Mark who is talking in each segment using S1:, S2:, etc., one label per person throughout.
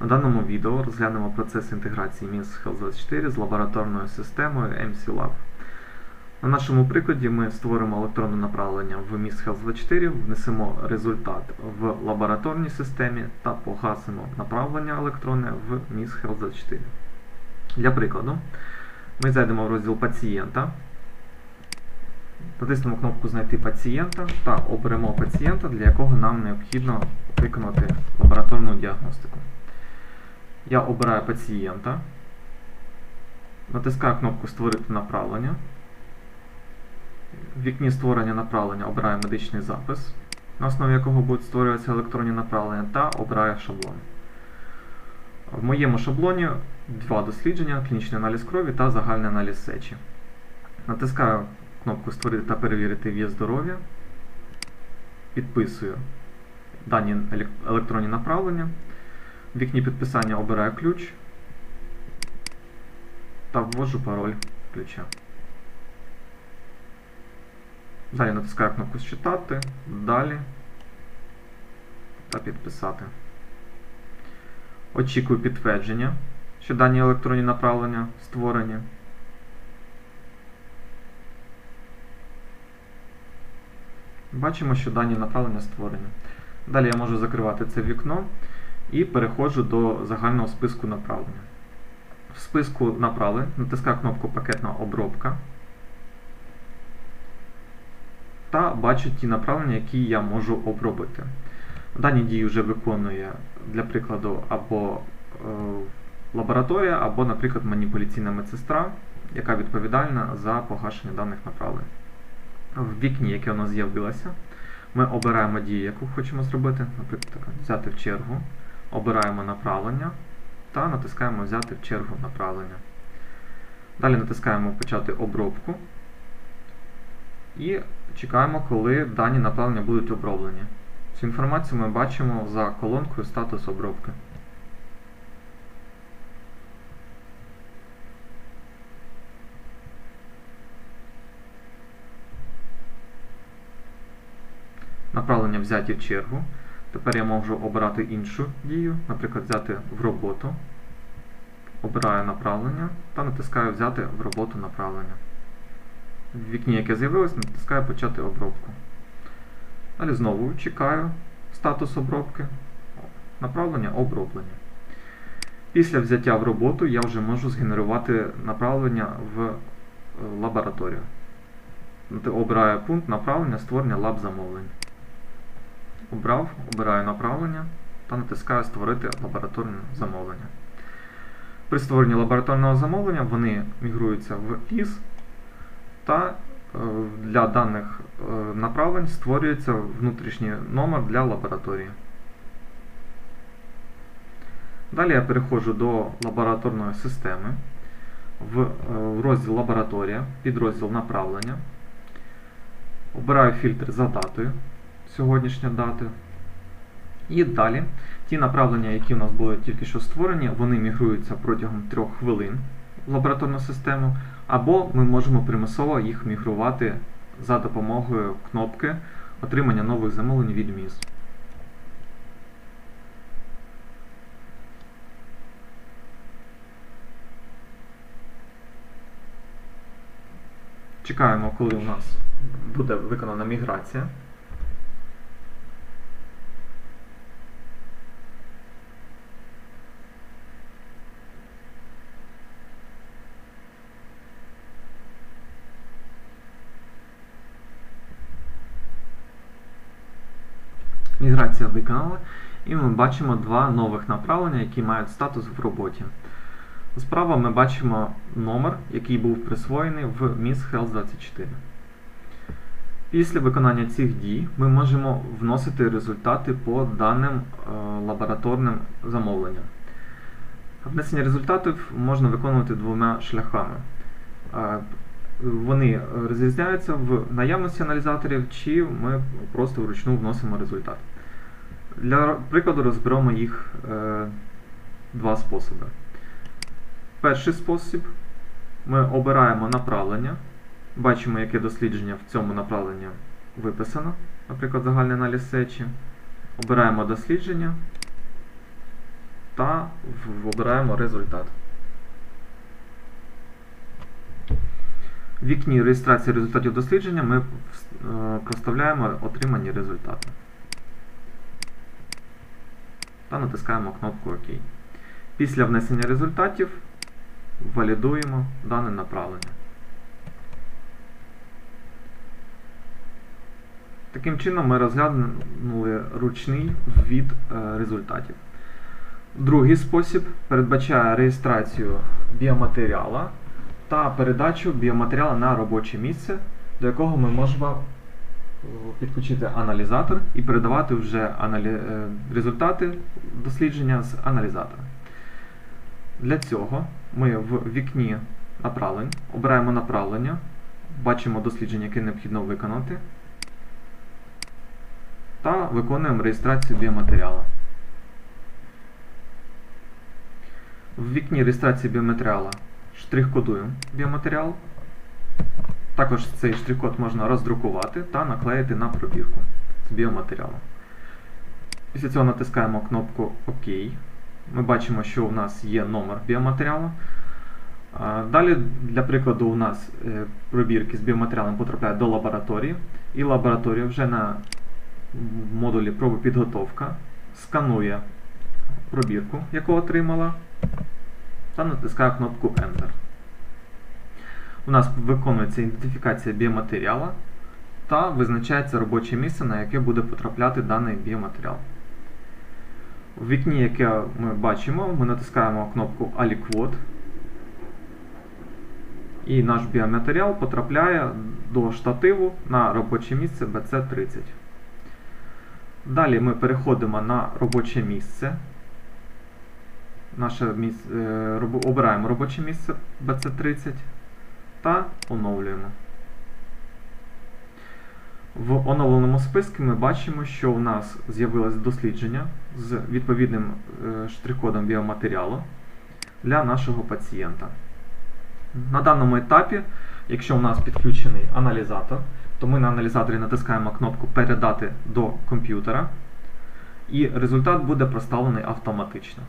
S1: На даному відео розглянемо процес інтеграції MIS Health24 з лабораторною системою MCLab. На нашому прикладі ми створимо електронне направлення в MIS Health24, внесемо результат в лабораторній системі та погасимо направлення електронне в MIS Health24. Для прикладу, ми зайдемо в розділ пацієнта, натиснемо кнопку Знайти пацієнта та оберемо пацієнта, для якого нам необхідно виконати лабораторну діагностику. Я обираю пацієнта, натискаю кнопку Створити направлення. В вікні створення направлення обираю медичний запис, на основі якого будуть створюватися електронні направлення, та обираю шаблон. В моєму шаблоні два дослідження: клінічний аналіз крові та загальний аналіз сечі. Натискаю кнопку Створити та перевірити в'є здоров'я. Підписую дані електронні направлення. В вікні підписання обираю ключ та ввожу пароль ключа. Далі натискаю кнопку Считати, Далі та підписати. Очікую підтвердження, що дані електронні направлення створені. Бачимо, що дані направлення створені. Далі я можу закривати це вікно і переходжу до загального списку направлення. В списку направлень натискаю кнопку Пакетна обробка та бачу ті направлення, які я можу обробити. Дані дії вже виконує, для прикладу, або е, лабораторія, або, наприклад, маніпуляційна медсестра, яка відповідальна за погашення даних направлень. В вікні, яке у нас з'явилося, ми обираємо дію, яку хочемо зробити, наприклад, взяти в чергу, обираємо направлення та натискаємо Взяти в чергу направлення. Далі натискаємо Почати обробку і чекаємо, коли дані направлення будуть оброблені. Цю інформацію ми бачимо за колонкою Статус обробки. Направлення взяті в чергу. Тепер я можу обрати іншу дію, наприклад, взяти в роботу. Обираю направлення та натискаю Взяти в роботу направлення. В вікні, яке з'явилось, натискаю Почати обробку. Далі знову чекаю статус обробки. Направлення оброблення. Після взяття в роботу я вже можу згенерувати направлення в лабораторію. Обираю пункт направлення створення лаб замовлень. Обрав, обираю направлення та натискаю Створити лабораторне замовлення. При створенні лабораторного замовлення вони мігруються в ІС та для даних направлень створюється внутрішній номер для лабораторії. Далі я переходжу до лабораторної системи в розділ Лабораторія, підрозділ направлення. Обираю фільтр за датою, сьогоднішня дата. І далі ті направлення, які у нас були тільки що створені, вони мігруються протягом 3 хвилин в лабораторну систему, або ми можемо примусово їх мігрувати за допомогою кнопки отримання нових замовлень від МІС. Чекаємо, коли у нас буде виконана міграція. Міграція виконала, і ми бачимо два нових направлення, які мають статус в роботі. Справа ми бачимо номер, який був присвоєний в MIS Health 24. Після виконання цих дій ми можемо вносити результати по даним е, лабораторним замовленням. Внесення результатів можна виконувати двома шляхами. Вони розрізняються в наявності аналізаторів, чи ми просто вручну вносимо результат. Для прикладу розберемо їх е, два способи. Перший спосіб ми обираємо направлення, бачимо, яке дослідження в цьому направленні виписано, наприклад, загальний аналіз сечі. Обираємо дослідження та обираємо результат. В вікні реєстрації результатів дослідження ми е, проставляємо отримані результати. Та натискаємо кнопку ОК. Після внесення результатів валідуємо дане направлення. Таким чином ми розглянули ручний ввід е, результатів. Другий спосіб передбачає реєстрацію біоматеріала та передачу біоматеріалу на робоче місце, до якого ми можемо е, підключити аналізатор і передавати вже аналі... е, результати дослідження з аналізатора. Для цього ми в вікні направлень обираємо направлення, бачимо дослідження, яке необхідно виконати, та виконуємо реєстрацію біоматеріалу. В вікні реєстрації біоматеріалу штрих-кодуємо біоматеріал. Також цей штрих-код можна роздрукувати та наклеїти на пробірку з біоматеріалу. Після цього натискаємо кнопку ОК. Ми бачимо, що у нас є номер біоматеріалу. Далі, для прикладу, у нас е, пробірки з біоматеріалом потрапляють до лабораторії, і лабораторія вже на модулі проби підготовка сканує пробірку, яку отримала, та натискає кнопку Enter. У нас виконується ідентифікація біоматеріала та визначається робоче місце, на яке буде потрапляти даний біоматеріал. В вікні, яке ми бачимо, ми натискаємо кнопку Aliquot, і наш біоматеріал потрапляє до штативу на робоче місце BC30. Далі ми переходимо на робоче місце. Наше місце обираємо робоче місце BC30 та оновлюємо. В оновленому списку ми бачимо, що у нас з'явилось дослідження з відповідним е, штрих-кодом біоматеріалу для нашого пацієнта. На даному етапі, якщо у нас підключений аналізатор, то ми на аналізаторі натискаємо кнопку Передати до комп'ютера, і результат буде проставлений автоматично.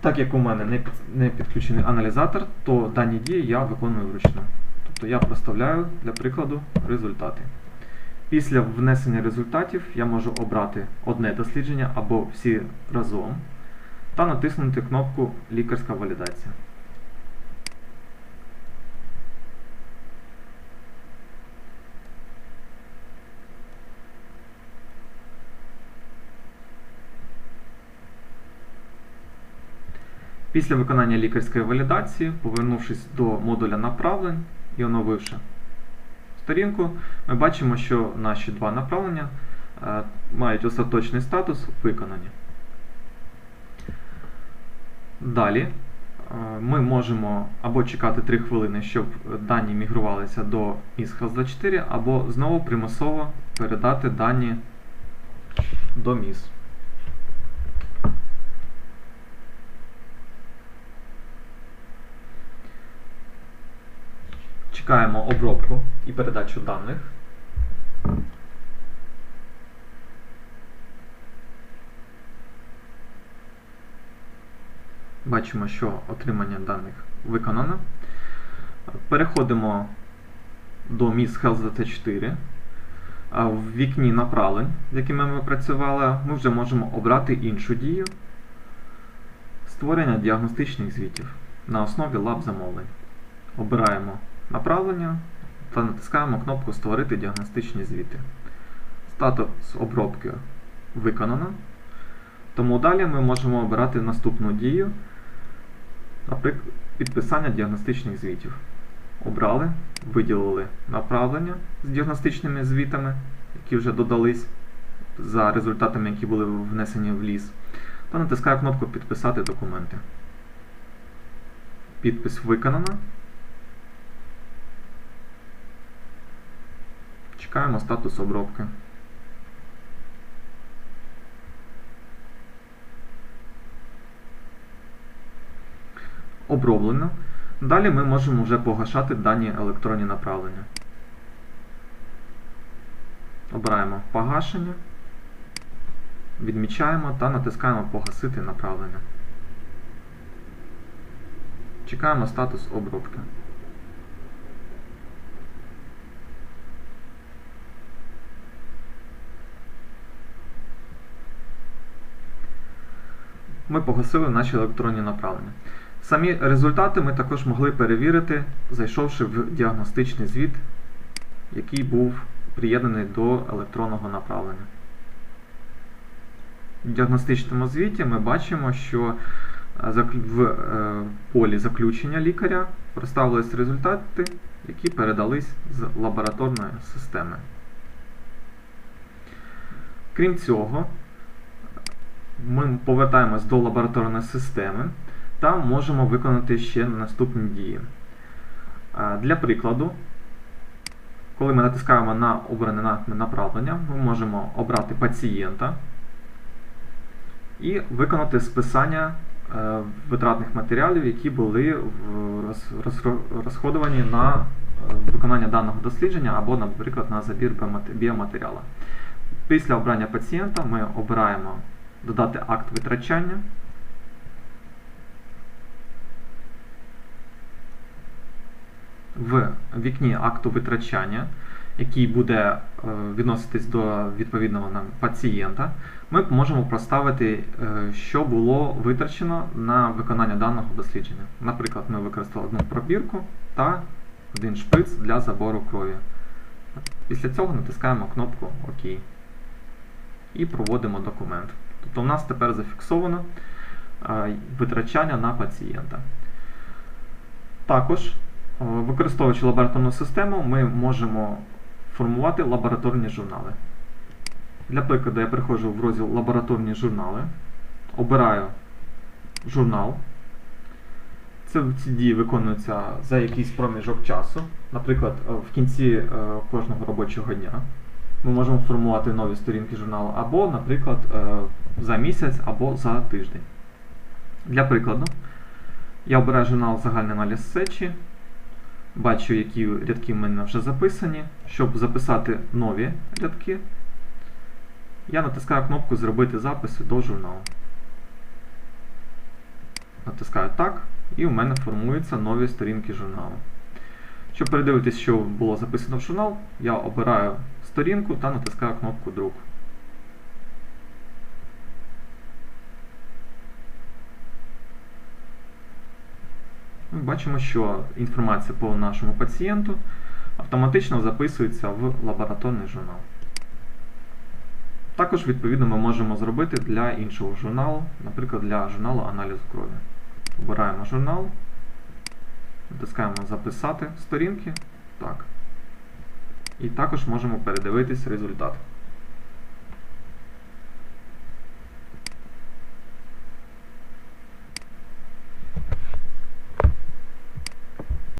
S1: Так як у мене не під- не підключений аналізатор, то дані дії я виконую вручну. Тобто я проставляю для прикладу результати. Після внесення результатів я можу обрати одне дослідження або всі разом та натиснути кнопку Лікарська валідація. Після виконання лікарської валідації, повернувшись до модуля направлень і оновивши сторінку, ми бачимо, що наші два направлення е, мають остаточний статус виконані. Далі е, ми можемо або чекати 3 хвилини, щоб дані мігрувалися до MIS Health 24, або знову примусово передати дані до MIS. Чекаємо обробку і передачу даних. Бачимо, що отримання даних виконано. Переходимо до Miss Health 24. А В вікні направлень, з якими ми працювали, ми вже можемо обрати іншу дію створення діагностичних звітів на основі лаб замовлень. Обираємо направлення та натискаємо кнопку Створити діагностичні звіти. Статус обробки виконано. Тому далі ми можемо обирати наступну дію, наприклад, підписання діагностичних звітів. Обрали, виділили направлення з діагностичними звітами, які вже додались за результатами, які були внесені в ліс, та натискаю кнопку Підписати документи. Підпис виконано. Чекаємо статус обробки. Оброблено. Далі ми можемо вже погашати дані електронні направлення. Обираємо погашення. відмічаємо та натискаємо Погасити направлення. Чекаємо статус обробки. Ми погасили наші електронні направлення. Самі результати ми також могли перевірити, зайшовши в діагностичний звіт, який був приєднаний до електронного направлення. В діагностичному звіті ми бачимо, що е, в е, полі заключення лікаря представились результати, які передались з лабораторної системи. Крім цього, ми повертаємось до лабораторної системи та можемо виконати ще наступні дії. Для прикладу, коли ми натискаємо на обране направлення, ми можемо обрати пацієнта і виконати списання е, витратних матеріалів, які були розходовані на е, виконання даного дослідження або, наприклад, на забір біомат- біоматеріалу. Після обрання пацієнта ми обираємо додати акт витрачання. В вікні акту витрачання, який буде е, відноситись до відповідного нам пацієнта, ми можемо проставити, е, що було витрачено на виконання даного дослідження. Наприклад, ми використали одну пробірку та один шприц для забору крові. Після цього натискаємо кнопку ОК і проводимо документ. Тобто у нас тепер зафіксовано е, витрачання на пацієнта. Також, е, використовуючи лабораторну систему, ми можемо формувати лабораторні журнали. Для прикладу, я приходжу в розділ Лабораторні журнали, обираю журнал. Ці дії виконуються за якийсь проміжок часу. Наприклад, е, в кінці кожного робочого дня ми можемо формувати нові сторінки журналу або, наприклад, е, за місяць або за тиждень. Для прикладу, я обираю журнал Загальний аналіз сечі, бачу, які рядки в мене вже записані. Щоб записати нові рядки, я натискаю кнопку Зробити записи до журналу. Натискаю так, і у мене формуються нові сторінки журналу. Щоб передивитись, що було записано в журнал, я обираю сторінку та натискаю кнопку Друк. Ми бачимо, що інформація по нашому пацієнту автоматично записується в лабораторний журнал. Також, відповідно, ми можемо зробити для іншого журналу, наприклад, для журналу аналізу крові. Обираємо журнал, натискаємо Записати сторінки. Так. І також можемо передивитись результат.